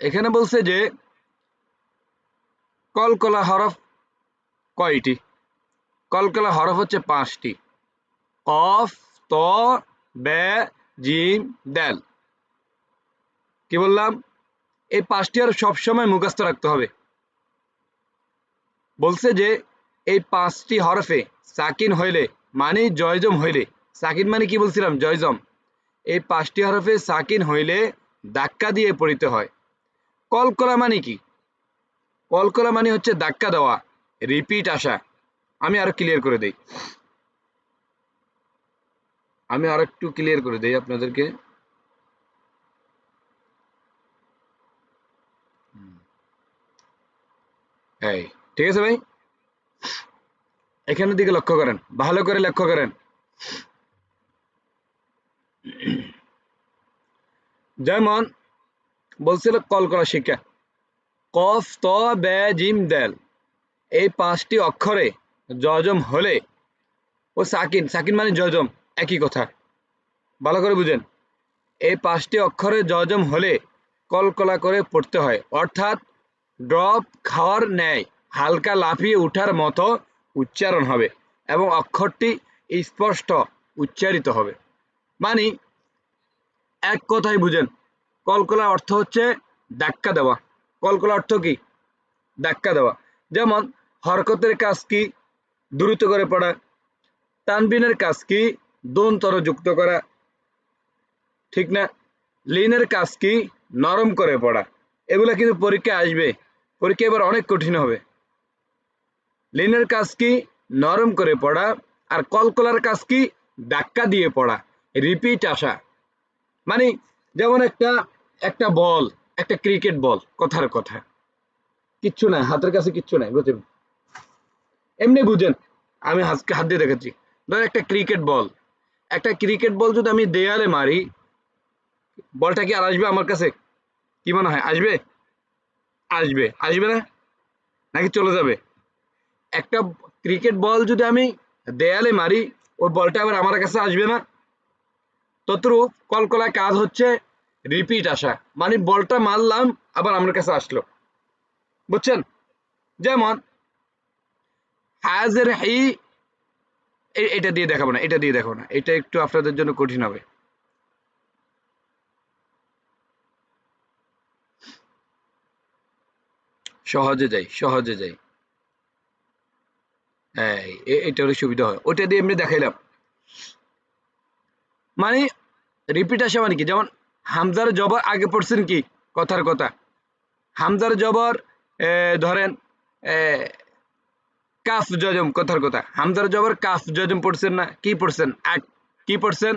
এখানে বলছে যে, কলকলা হরফ কয়টি? কলকলা হরফ হচ্ছে পাঁচটি। কফ, ত বে জিম দেল কি বললাম? এই পাঁচটি আর সবসময় মুখস্থ রাখতে হবে। বলছে যে, এই পাঁচটি হরফে সাকিন হইলে মানে জয়জম হইলে। সাকিন মানে কি বলছিলাম? জয়জম। এই পাঁচটি হরফে সাকিন হইলে ধাক্কা দিয়ে পড়িতে হয়। কলকলা মানে কি? কল করা মানে হচ্ছে ধাক্কা দেওয়া রিপিট আসা। আমি আরও ক্লিয়ার করে দেই। আমি আরও একটু ক্লিয়ার করে দেই আপনাদেরকে। এই, ঠিক আছে ভাই? এখানের দিকে লক্ষ্য করেন, ভালো করে লক্ষ্য করেন। যেমন বলছিল কলকলা শিক্ষা। কফ ত বে জিম দেল। এই পাঁচটি অক্ষরে জজম হলে, ও সাকিন সাকিন মানে জজম, একই কথা। ভালো করে বুঝেন। এই পাঁচটি অক্ষরে জজম হলে কলকলা করে পড়তে হয়। অর্থাৎ ড্রপ খাওয়ার ন্যায় হালকা লাফিয়ে ওঠার মতো উচ্চারণ হবে এবং অক্ষরটি স্পষ্ট উচ্চারিত হবে। মানে এক কথাই বুঝেন কলকলা অর্থ হচ্ছে ধাক্কা দেওয়া। কলকলা অর্থ কি? ধাক্কা দেওয়া। যেমন, হরকতের কাজ কি? দ্রুত করে পড়া। তানবিনের কাজ কি? দন্তর যুক্ত করা। ঠিক না? লিনের কাজ কি? নরম করে পড়া। এগুলা কিন্তু পরীক্ষা আসবে। পরীক্ষা এবার অনেক কঠিন হবে। লিনের কাজ কি? নরম করে পড়া। আর কলকলার কাজ কি? ধাক্কা দিয়ে পড়া। রিপিট আসা। মানে যেমন একটা একটা বল, একটা ক্রিকেট বল, কথার কথা। কিচ্ছু নাই, হাতের কাছে কিচ্ছু নাই, বুঝছেন? এমনি বুঝেন, আমি হাতকে হাত দিয়ে দেখাচ্ছি। ধর একটা ক্রিকেট বল, একটা ক্রিকেট বল যদি আমি দেয়ালে মারি, বলটা কি আর আসবে আমার কাছে? কি মনে হয়, আসবে? আসবে আসবে না? নাকি চলে যাবে? একটা ক্রিকেট বল যদি আমি দেয়ালে মারি, ওই বলটা আবার আমার কাছে আসবে না? ততরূপ কলকলায় কাজ হচ্ছে রিপিট আসা মানে বলটা মারলাম, আবার আমার কাছে আসলো। বুঝছেন? যেমন, হাজের হি এটা দিয়ে দেখাবো না, এটা দিয়ে দেখাবো না। এটা একটু আপনাদের জন্য কঠিন হবে। সহজে যাই সহজে যাই। এ- এটা হলে সুবিধা হয়। ওটা দিয়ে এমনি দেখাইলাম। মানে রিপিট আসা মানে কি? যেমন হামজার জবর আগে পড়ছেন কি? কথার কথা। হামজার জবর ধরেন কাফ জজম কথার কথা। হামজার জবর কাফ জজম পড়ছেন না? কি পড়ছেন? এক কি পড়ছেন?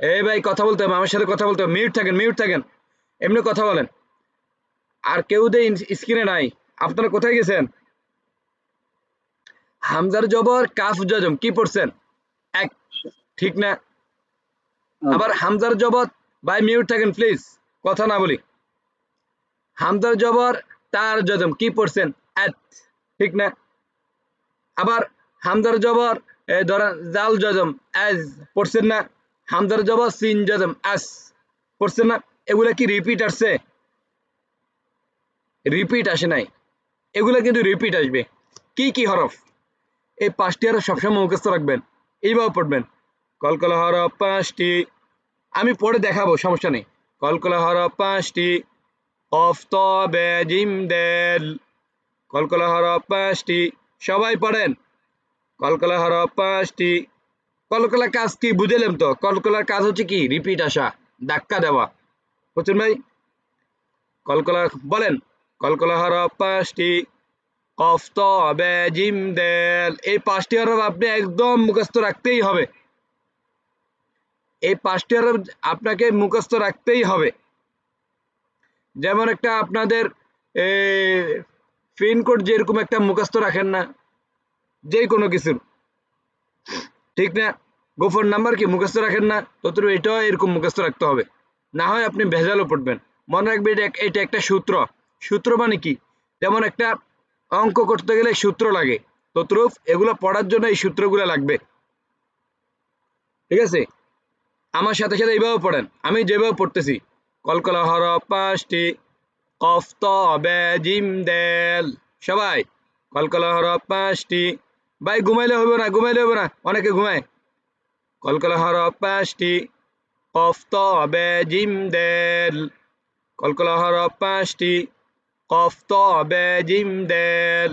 এই ভাই কথা বলতে হবে আমার সাথে কথা বলতে হবে। মিউট থাকেন মিউট থাকেন। এমনি কথা বলেন। আর কেউ দে স্ক্রিনে নাই আপনারা কোথায় গেছেন? হামজার জবর কাফ জজম কি পড়ছেন? এক ঠিক না? আবার হামজার জবর ভাই মিউট থাকেন প্লিজ কথা না বলি। হামজার জবর, তার জজম, কি পড়ছেন? ঠিক না? আবার হামজার জবর ধরেন, জাল জজম এজ পড়ছেন না? হামজার জবর সিন জজম আস পড়ছেন না? এগুলা কি রিপিট আসছে? রিপিট আসে নাই। এগুলা কিন্তু রিপিট আসবে। কি কি হরফ? এই পাঁচটি হরফ সবসময় মুখস্থ রাখবেন। এইভাবে পড়বেন। কলকলা হরফ পাঁচটি। আমি পড়ে দেখাবো, সমস্যা নেই। কলকলা হরফ পাঁচটি অফ ত বে জিম দেল কলকলা হরফ পাঁচটি সবাই পড়েন। কলকলা হরফ পাঁচটি কলকলা কাজ কি বুঝলাম তো? কলকলার কাজ হচ্ছে কি? রিপিট আসা, ধাক্কা দেওয়া। বুঝছেন ভাই? কলকলা, বলেন কলকলা হরফ পাঁচটি কফ ত বে জিম দেল এই পাঁচটি হরফ আপনি একদম মুখস্থ রাখতেই হবে। এই পাঁচটি হরফ আপনাকে মুখস্থ রাখতেই হবে। যেমন একটা আপনাদের পিনকোড যেরকম একটা মুখস্থ রাখেন না যে কোনো কিছুর। ঠিক না? গোপন নাম্বার কি মুখস্থ রাখেন না তত এটাও এরকম মুখস্থ রাখতে হবে। না হয় আপনি ভেজালও পড়বেন। মনে রাখবেন এটা এটা একটা সূত্র। সূত্র মানে কি? যেমন একটা অঙ্ক করতে গেলে সূত্র লাগে। তদ্রুপ এগুলো পড়ার জন্য এই সূত্রগুলো লাগবে। ঠিক আছে? আমার সাথে সাথে এইভাবে পড়েন। আমি যেভাবে পড়তেছি। কলকলা পাঁচটি কফ ত বে জিম দেল। সবাই কলকলা পাঁচটি ভাই, ঘুমাইলে হবে না, ঘুমাইলে হবে না। অনেকে ঘুমায়। কলকলা পাঁচটি কফ ত বে জিম দেল। কলকলা পাঁচটি কফ ত বে জিম দেল।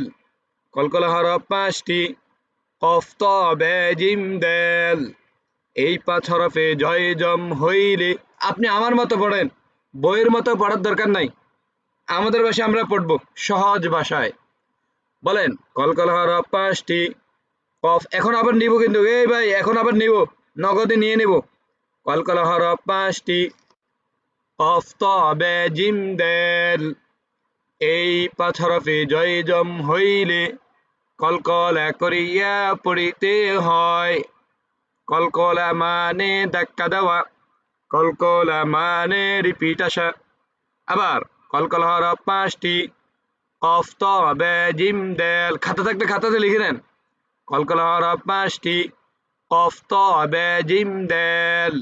কলকলা পাঁচটি কফ ত বে জিম দেল। এই পাঁচ হরফে জয় জম হইলে। আপনি আমার মতো পড়েন, বইয়ের মতো পড়ার দরকার নাই। আমাদের ভাষায় আমরা পড়ব সহজ ভাষায়। বলেন কলকল হরফ পাঁচটি, কফ এখন আবার নিব কিন্তু। এই ভাই, এখন আবার নিব, নগদে নিয়ে নেব। কলকল হরফ পাঁচটি, কফ তবে জিম দেল। এই পাঁচ হরফে জয় জম হইলে কলকলা করিয়া পড়িতে হয়। কলকলা মানে ধাক্কা দেওয়া কলকলা মানে রিপিট আসা। আবার কলকল হরফ পাঁচটি কফ তবে জিম দেল। খাতা থাকলে খাতাতে লিখে নেন। কলকল হরফ পাঁচটি কফ তবে জিম দেল।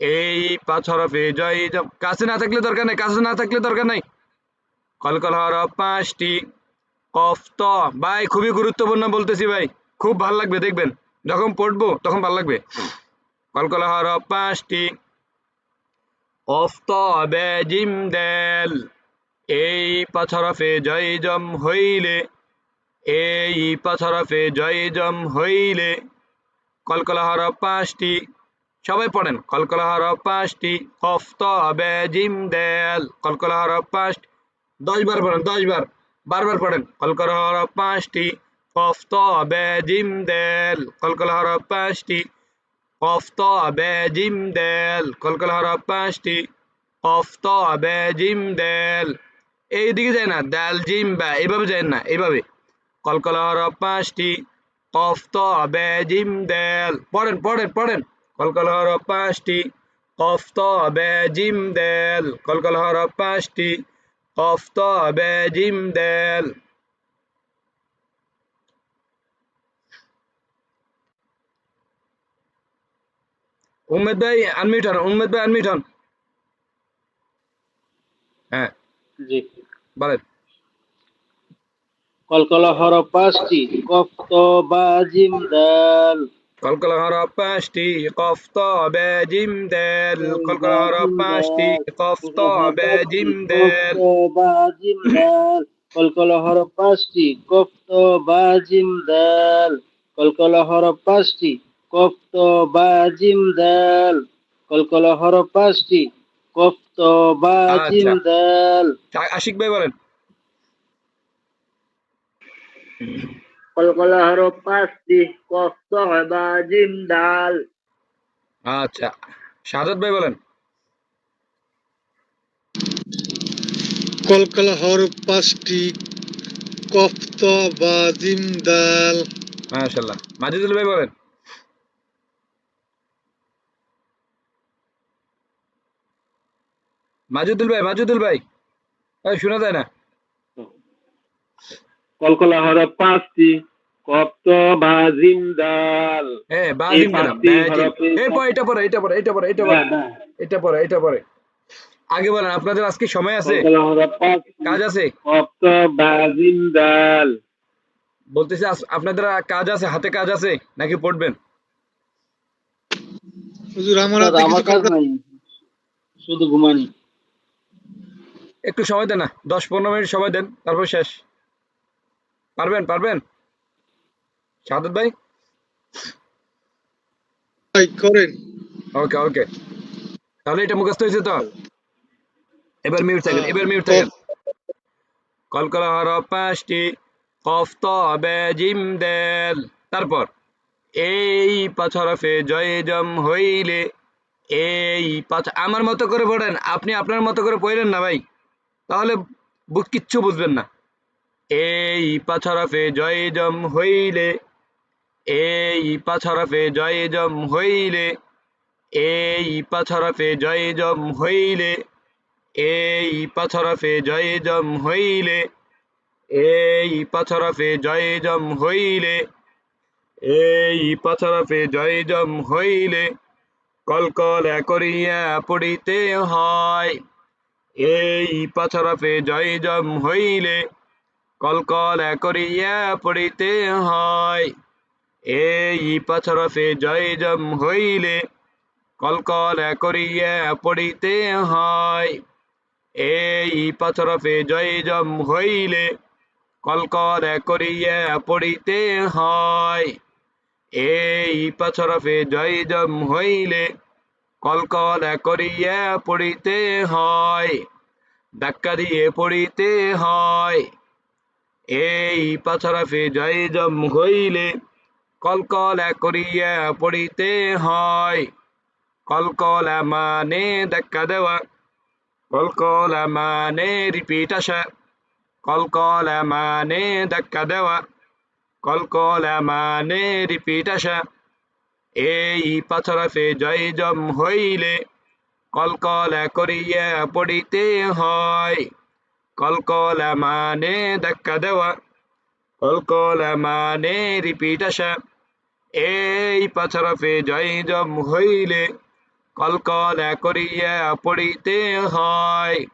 এই পাঁচ হরফে জয় কাছে না থাকলে দরকার নেই, কাছে না থাকলে দরকার নাই। কলকল হরফ পাঁচটি কফ ত ভাই খুবই গুরুত্বপূর্ণ বলতেছি ভাই। খুব ভালো লাগবে, দেখবেন। যখন পড়ব তখন ভালো লাগবে। কলকল হরফ পাঁচটি। কফ তবে জিম দেল। এই পাঁচ হরফে জয় জম হইলে এই পাঁচ হরফে জয় জম হইলে। কলকলা হরফ পাঁচটি। সবাই পড়েন। কলকলা হরফ পাঁচটি। কফ তবে জিম দেল। কলকলা হরফ পাঁচটি। দশ বার পড়েন দশ বার বারবার পড়েন। কলকলা হরফ পাঁচটি। কফ তবে জিম দেল, কলকলা হরফ পাঁচটি। কফ তবে জিম দেল, কলকলা হরফ পাঁচটি। কফ তবে জিম দেল। এইদিকে যায় না, দাল, জিম বা এইভাবে যায় না, এইভাবে। কলকলা হরফ পাঁচটি কফ তবে জিম দেল। পড়েন পড়েন পড়েন। কলকলা হরফ পাঁচটি কফ তবে জিম দেল। কলকলা হরফ পাঁচটি কফ তবে জিম দেল। উম্মেদ ভাই আনমিউট হন উম্মেদ ভাই আনমিউট হন। হ্যাঁ। জি। বলেন। কলকলা হরফ পাঁচটি কফ তো বা জিম দাল। কলকলা হরফ পাঁচটি কফ তবে জিম দেল। কলকলা হরফ পাঁচটি কফ তবে জিম দেল। কলকলা হরফ পাঁচটি কফ তো বা জিম দাল। কলকলা হরফ পাঁচটি কফ তো বা জিম দাল। কলকলা হরফ পাঁচটি। কফ বা জিম আচ্ছা। দাল। আশিক ভাই বলেন। কলকলা হরফ পাঁচটি কফ বা জিম দাল। আচ্ছা। সাজাদ ভাই বলেন। কলকালা হরফ পাঁচটি কফত বা জিম দাল। মাশাল্লাহ মাজিদুল ভাই বলেন। মাজিদুল ভাই মাজুদুল ভাই। শোনা যায় না। কলকলা হরফ পাঁচটি বা হ্যাঁ এটা পরে এটা পরে এটা পরে এটা পরে। এটা পরে এটা পরে। আগে বলেন আপনাদের আজকে সময় আছে? কাজ আছে? কফ তো বা বলতেছি আপনাদের কাজ আছে? হাতে কাজ আছে? নাকি পড়বেন? হুজুর আমার হাতে কিছু কাজ কাজ নাই। শুধু ঘুমানি। একটু সময় দেন না দশ পনেরো মিনিট সময় দেন তারপর শেষ। পারবেন পারবেন? সাদত ভাই? করেন। ওকে ওকে। তাহলে এটা মুখস্থ হয়েছে তো? এবার মিউট থাকেন এবার মিউট থাকেন। কলকলা হরফ পাঁচটি কফ তবে জিম দেল। তারপর এই পাঁচ হরফে জয় জম হইলে এই পাঁচ আমার মতো করে পড়েন। আপনি আপনার মতো করে পড়েন না ভাই। তাহলে কিচ্ছু বুঝবেন না। এই পাঁচ হরফে জয় জম হইলে, এই পাঁচ হরফে জয় জম হইলে, এই পাঁচ হরফে জয় জম হইলে, এই পাঁচ হরফে জয় জম হইলে, এই পাঁচ হরফে জয় জম হইলে, এই পাঁচ হরফে জয় জম হইলে, কলকলা করিয়া পড়িতে হয়। এই পাথরফে জয় জম হইলে কলকল করিয়া পড়িতে হয়। এই পাথরফে জয় জম হইলে কলকল করিয়া পড়িতে হয়। এই পাথরফে জয় জম হইলে কলকল করিয়া পড়িতে হয়। এই পাথরফে জয় জম হইলে কলকলা করিয়া পড়িতে হয়, ধাক্কা দিয়ে পড়িতে হয়। এই পাথরফে জয় জম হইলে কলকলা করিয়া পড়িতে হয়। কলকলা মানে ধাক্কা দেওয়া, কলকলা মানে রিপিট আসা, কলকলা মানে ধাক্কা দেওয়া, কলকলা মানে রিপিট আসা। এই পাথরফে জয় জম হইলে কলকলা করিয়া পড়িতে হয়। কলকলা মানে ধাক্কা দেওয়া, কলকলা মানে রিপিট আসা। এই পাথরফে জয় জম হইলে কলকলা করিয়া পড়িতে হয়।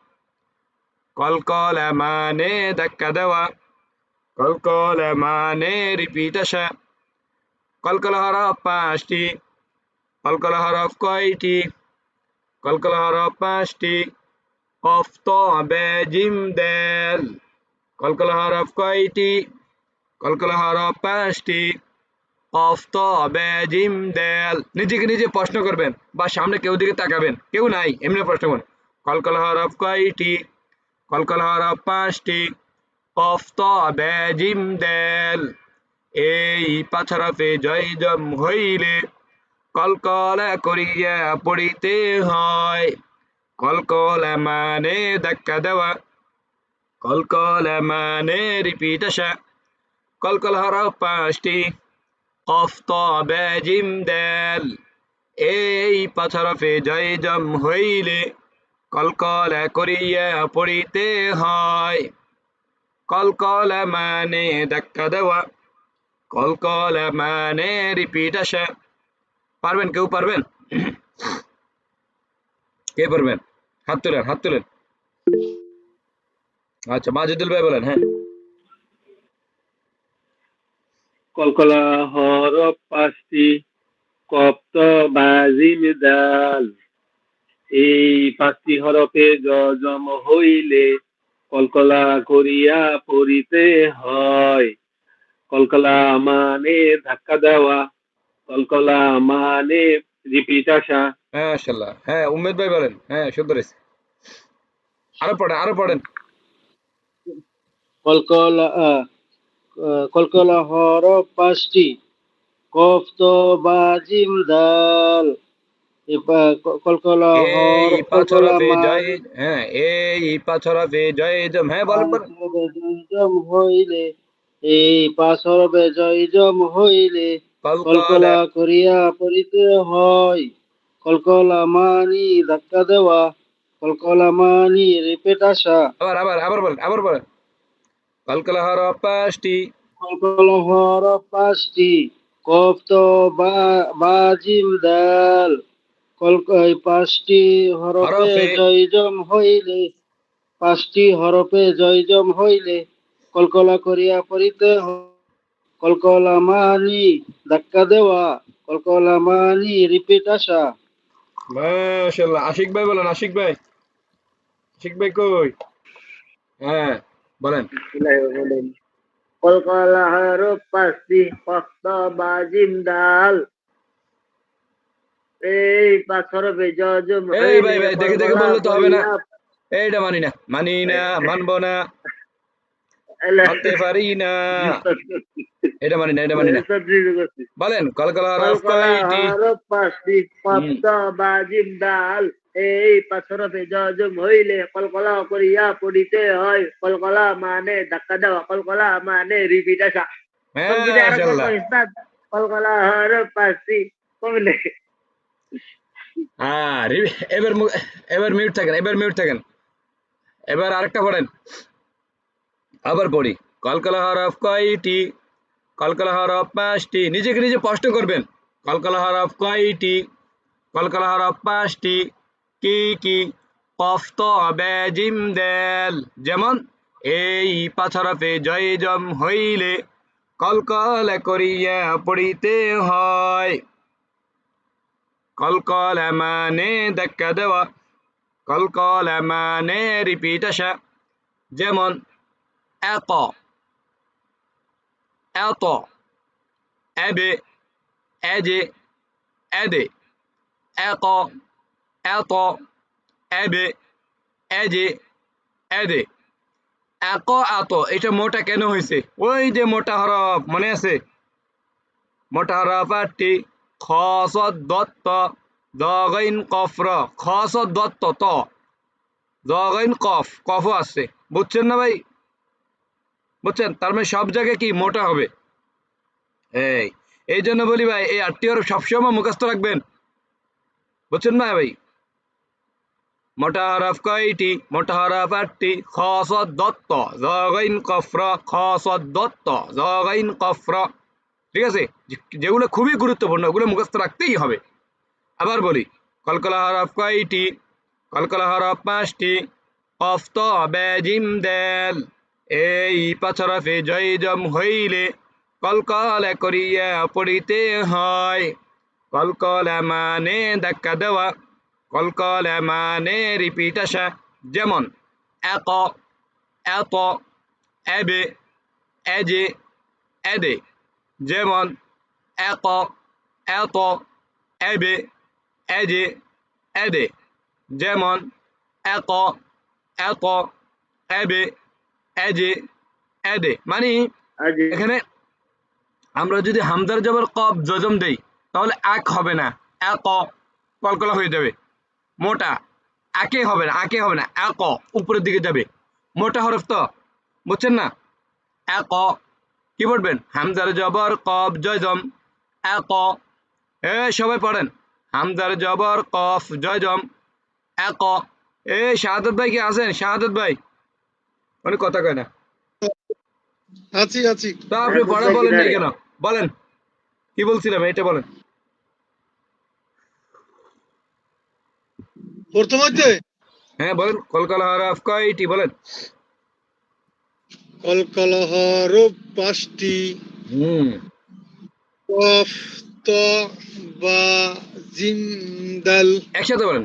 কলকলা মানে ধাক্কা দেওয়া, কলকলা মানে রিপিট আসা। কলকলা পাঁচটি কলকলা কয়টি? কলকলা পাঁচটি। কফ ত বে জিম দেল। কলকলা কয়টি? কলকলা পাঁচটি। কফ ত বে জিম দেল। নিজেকে নিজে প্রশ্ন করবেন, বা সামনে কেউ দিকে তাকাবেন, কেউ নাই, এমনি প্রশ্ন করুন। কলকলা কয়টি? কলকলা পাঁচটি। কফ ত বে জিম দেল। এই পাথরফে জয় জম হইলে কলকলা করিয়া পড়িতে হয়। কলকলা মানে ধাক্কা দেওয়া, কলকলা মানে রিপিট আসা। কলকল হরফ পাঁচটি কফ ত জিম দেল। এই পাথরফে জয় জম হইলে কলকলা করিয়া পড়িতে হয়। কলকলা মানে ধাক্কা দেওয়া কলকলা মানে রিপিট আসা। পারবেন কেউ পারবেন? কে পারবেন? হাত তুলেন হাত তুলেন। আচ্ছা ভাই বলেন হ্যাঁ। কলকলা হরফ পাঁচটি কপ্ত বাজিম দাল এই পাঁচটি হরফে জজম হইলে কলকলা করিয়া পড়িতে হয়। কলকলা মানে ধাক্কা দেওয়া কলকলা মানে রিপিট আসা। হ্যাঁ মাশাল্লাহ হ্যাঁ উমেদ ভাই বলেন। হ্যাঁ সুন্দর হয়েছে আরও পড়েন আরও পড়েন। কলকলা কলকলা হরফ পাঁচটি। কফ তো বাজিম দাল। কলকলা হরফ পাথরা কলকলা পে জয় হ্যাঁ এই পাথরা পে জয় জম হ্যাঁ বলেন হইলে এই পাঁচ জয়জম হইলে কলকলা করিয়া পড়িতে হয়। কলকলা মানি ধাক্কা দেওয়া কলকলা মানি রিপিট আসা। আবার আবার আবার বলেন আবার বলেন। কলকলা পাঁচটি। কলকলা হরফ পাঁচটি কফ তো বা- বাজিম দাল কলক পাঁচটি হরফে। জয়জম হইলে পাঁচটি হরফে জয়জম হইলে কলকলা করিয়া পড়িতে কলকলা মানি ধাক্কা দেওয়া কলকলা মানি রিপিট আসা। মাশাল্লাহ আশিক ভাই বলেন আশিক ভাই। আশিক ভাই কই? হ্যাঁ বলেন। কলকলা হরফ পাঁচটি কফত বাজিম দাল এই পাঁচ হরফে জয়জম এই ভাই ভাই দেখে দেখে বললে তো হবে না। এইটা মানি না মানি না মানবো না। মানতে পারি না এটা মানি না এটা মানি না বলেন কলকলা হরফ কয়টি পাঁচটি বাজিম ডাল এই পাথরফে জজম হইলে কলকলা করিয়া পড়িতে হয় কলকলা মানে ধাক্কা দেওয়া কলকলা মানে রিপিট আসা কলকলা হর পাঁচটি কমিলে হ্যাঁ এবার এবার মিউট থাকেন এবার মিউট থাকেন এবার আরেকটা পড়েন আবার পড়ি। কলকলা অফ কয়টি কলকলা অফ পাঁচটি নিজেকে নিজে প্রশ্ন করবেন। কলকলা অফ কয়টি কলকলা হরফ পাঁচটি কি কি? কফ ত বে জিম দেল। যেমন, এই পাছরফে জয় জম হইলে কলকল করিয়া পড়িতে হয়। কলকল মানে দেখা দেওয়া। কলকল মানে রিপিট আসা। যেমন এত এত এবে এজে এদে এত এত এবে এজে এদে এক আত এটা মোটা কেন হয়েছে ওই যে মোটা হরফ, মনে আছে? মোটা হরফ আটটি। খস দত্ত দগাইন কফর। খস দত্ত, ত। দগাইন কফ কফ আসছে বুঝছেন না ভাই? বুঝছেন? তার মানে সব জায়গায় কি মোটা হবে? এই এই জন্য বলি ভাই, এই আটটি হরফ সবসময় মুখস্থ রাখবেন। বুঝছেন না ভাই? মোটা হরফ কয়টি? মোটা হরফ আটটি। খস দত্ত, জগাইন কফর খস দত্ত, জগাইন কফর। ঠিক আছে? যেগুলো খুবই গুরুত্বপূর্ণ, ওগুলো মুখস্থ রাখতেই হবে। আবার বলি, কলকলা হরফ কয়টি? কলকলা হরফ পাঁচটি। কফ ত বে জিম দেল। এই পাঁচ হরফে জয় জম হইলে কলকলা করিয়া পড়িতে হয়। কলকলা মানে ধাক্কা দেওয়া, কলকলা মানে রিপিট আসা। যেমন এক এত, এবে, এজে, এদে। যেমন এক এত, এবে, এজে, এদে। যেমন এক এত, এবে এজে এদে মানে এখানে আমরা যদি হামদার জবর কব জজম দেই তাহলে এক হবে না এক কলকলা হয়ে যাবে। মোটা একে হবে না একে হবে না এক উপরের দিকে যাবে। মোটা হরফ তো বুঝছেন না? এক কি পড়বেন হামদার জবর কফ জয়জম এক এ সবাই পড়েন। হামদার জবর কফ জয়জম এক এ শাহাদত ভাই কি আছেন? শাহাদত ভাই। উনি কথা কয় না। আছি আছি। তা আপনি হ্যাঁ, বুঝতে বলেন নাই পেরেছি। কেন? বলেন। কি বলছিলাম এটা বলেন। প্রথম হইতে হ্যাঁ বলেন। কলকালা হরফ কয়টি বলেন। কলকল হরফ পাঁচটি। হুম। কফ ত বা দাল একসাথে বলেন।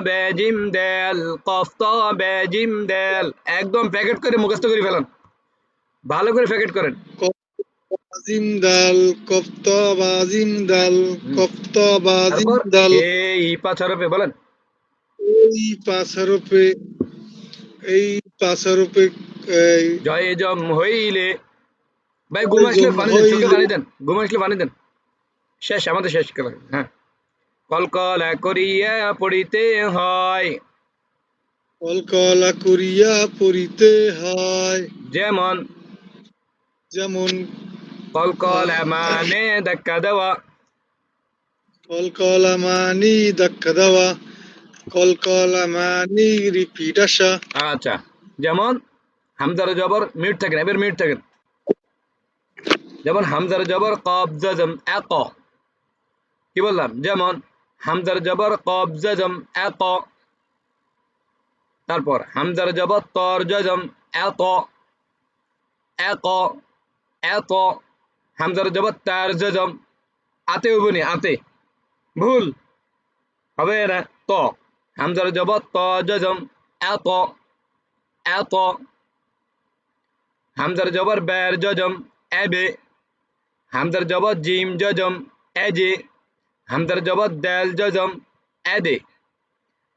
বে বে একদম প্যাকেট করে মুখস্থ করে ফেলান। ভালো করে প্যাকেট করেন। বা বা এই পাঁচ বলেন। এই পাঁচ এই এই জয় জম হইলে। ভাই ঘুম আসলে পানি দেন চোখে। পানি দেন ঘুম আসলে পানি দেন। শেষ আমাদের শেষ করা হ্যাঁ। কলকলা করিয়া পড়িতে হয়। কলকলা করিয়া পড়িতে হয়। যেমন যেমন কলকলা মানে ধাক্কা দেওয়া। কলকলা মানি ধাক্কা দেওয়া। কলকলা মানি রিপিট আসা। আচ্ছা যেমন হামজার জবর মিট থাকেন এবার মিট থাকেন। যেমন হামজার জবর কব জজম এক কি বললাম? যেমন, হামজার জবর, কব, জজম এক তারপর, হামজার জবর, তর, জজম, এত। এক এত। হামজার জবর, তার, জজম। আতে উবনি আতে। ভুল। হবে না, ত। হামজার জবর, ত, জজম, এত। এত। হামজার জবর, বের, জজম, এবে। হামজার জবর, জিম, জজম, এজে। হামজার জবর দেল জজম এদে।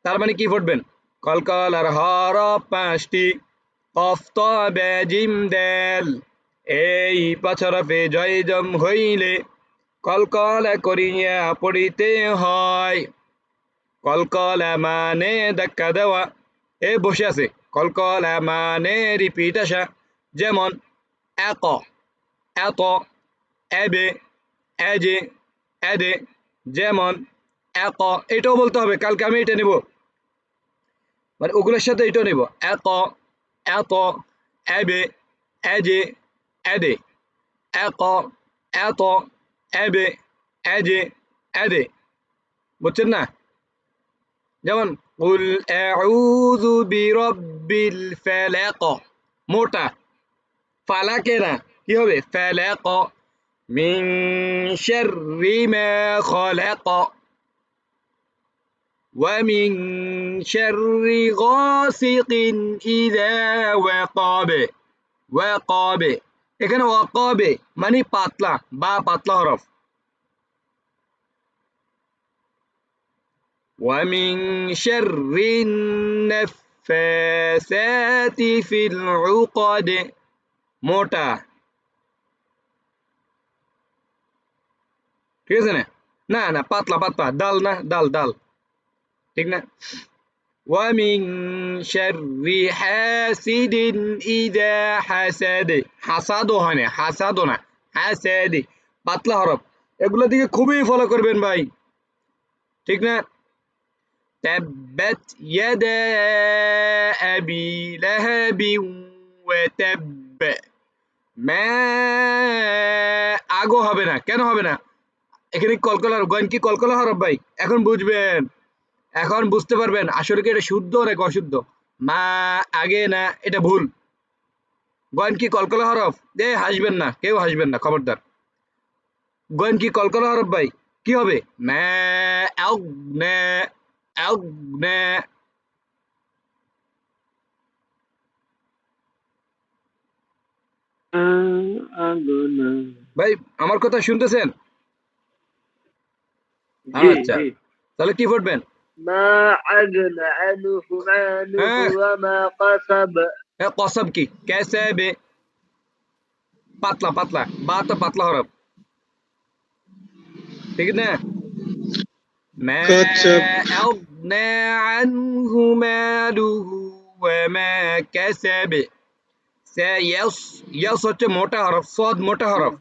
তার মানে কি পড়বেন কলকালার হর পাঁচটি কফ ত বে দেল। এই পাছরফে জয় জম হইলে কলকলা করিয়া পড়িতে হয়। কলকলা মানে ধাক্কা দেওয়া। এ বসে আছে। কলকলা মানে রিপিট আসা। যেমন এক এত, এবে, এজে, এদে। যেমন এক এটাও বলতে হবে, কালকে আমি এটা নেব। মানে ওগুলোর সাথে এটাও নেব। এক এত, এবে, এজে, এদে। এক এত, এবে, এজে, এদে। বুঝছেন না? যেমন, কুল আউযু বিরাব্বিল ফালাক। মোটা। ফালাকে না, কি হবে? ফালাক। মিন শাররি মা খালাক ومن شر غاسق إذا وقب وقب এখানে ওয়াকাবে মানে পাতলা বা পাতলা হরফ ومن شر النفاثات في العقد মোটা ঠিক আছে না না না পাতলা পাতলা ডাল না ডাল ডাল ঠিক না ومن شر حاسد إذا حسد হাসাদও হয় না হাসাদও না হাসাদ পাতলা হরফ এগুলো দিকে খুবই ফলো করবেন ভাই ঠিক না تبت يدا أبي لهب وتب ما আগো হবে না কেন হবে না এখানে কলকলার গন কি কলকলা হরফ ভাই? এখন বুঝবেন। এখন বুঝতে পারবেন আসলে কি এটা শুদ্ধ নাকি অশুদ্ধ? মা আগে না এটা ভুল। গন কি কলকলা হরফ? এ হাসবেন না কেউ হাসবেন না খবরদার। গন কি কলকলা হরফ ভাই? কি হবে? ভাই আমার কথা শুনতেছেন? আচ্ছা জি তাহলে কি পড়বেন ما أغنى عنه ماله হ্যাঁ। وما قصب এ কসব কি ক্যাসাবে পাতলা পাতলা বা তো পাতলা হরফ ঠিক না ما كتب. أغنى عنه ماله وما كسب سيص يص হচ্ছে মোটা হরফ সদ মোটা হরফ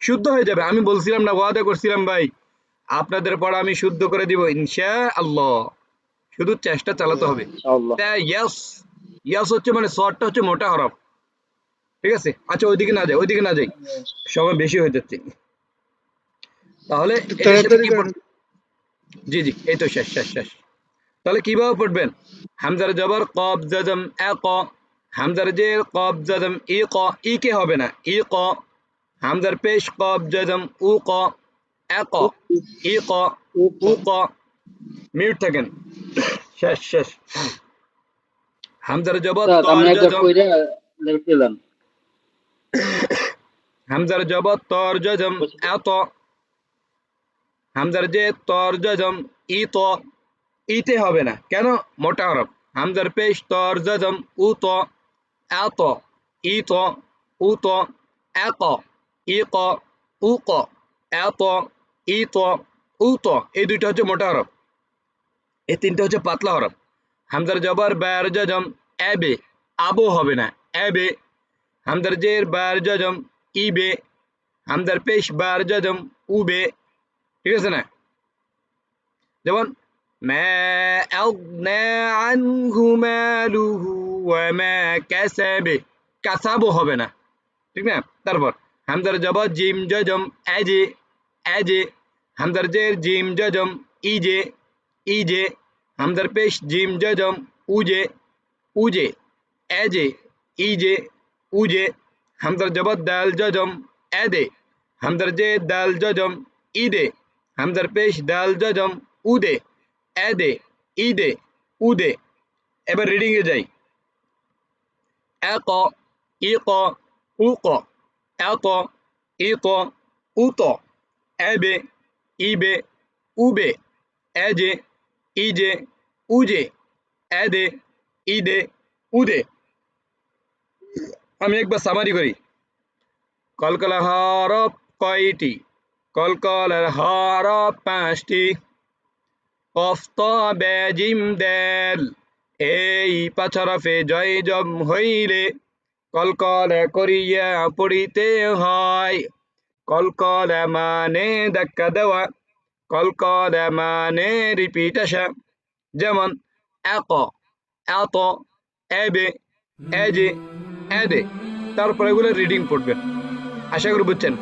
শুদ্ধ হয়ে যাবে আমি বলছিলাম না ওয়াদা করছিলাম ভাই আপনাদের পড়া আমি শুদ্ধ করে দিব ইনশা আল্লাহ শুধু চেষ্টা চালাতে হবে। ইয়াস ইয়াস হচ্ছে মানে শর্টটা হচ্ছে মোটা হরফ। ঠিক আছে? আচ্ছা ওইদিকে না যাই ওইদিকে না যাই। সময় বেশি হয়ে যাচ্ছে। তাহলে জি জি এই তো শেষ শেষ শেষ। তাহলে কীভাবে পড়বেন? হামজার জবর কব জাজম এ ক। হামজার জের কব জাজম ই ক। ই কে হবে না? ই ক। হামজার পেশ কব জাজম উ ক। এ ক ই ক উ ক। মিউট থাকেন শেষ শেষ। হামজার জবর হামজার জবর তর জজম এত। হামজার যে তর জজম ই ত। ইতে হবে না। কেন? মোটা হরফ হামজার পেশ তর জজম উ ত। এত। ই তো। উ তো। এক ই ক। উ ক। এত। ই ত উ ত এই দুইটা হচ্ছে মোটা হরফ। এই তিনটা হচ্ছে পাতলা হরফ। হামজার জবর ব্যার জজম, এবে। আবো হবে না, এবে। হামদার জের, বার, জজম, ইবে। হামদার পেশ, বার, জজম, উবে। ঠিক আছে না? যেমন, মা আউগনা আনহু মালুহু ওয়া মা কাসাবে। কাসাবও হবে না। ঠিক না? তারপর, হামদার জবর, জিম, জজম, এজে। এজে। হামদার জের জিম জজম ইজে ইজে হামদার পেশ জিম জজম উজে উজে এজে ইজে উজে হামদার জবর দাল জজম এদে হামদার জে দাল জজম ইদে হামদার পেশ দাল জজম উদে এদে ইদে উদে এবার রিডিং এ যাই এক ইক উক এত ইত উত এবে ইবে, উবে, এজে, ইজে, উজে, এদে, ইদে, উদে। আমি একবার সামারি করি। কলকলা হরফ কয়টি? কলকলার হরফ পাঁচটি। কফত বেজিম দেল, এই পাছরফে জয় জম হইলে কলকলা করিয়া পড়িতে হয়। কলকলা মানে ধাক্কা দেওয়া কলকলা মানে রিপিট আসা। যেমন এক এত, এবে এ দে তারপরে এগুলো রিডিং পড়বেন। আশা করি বুঝছেন।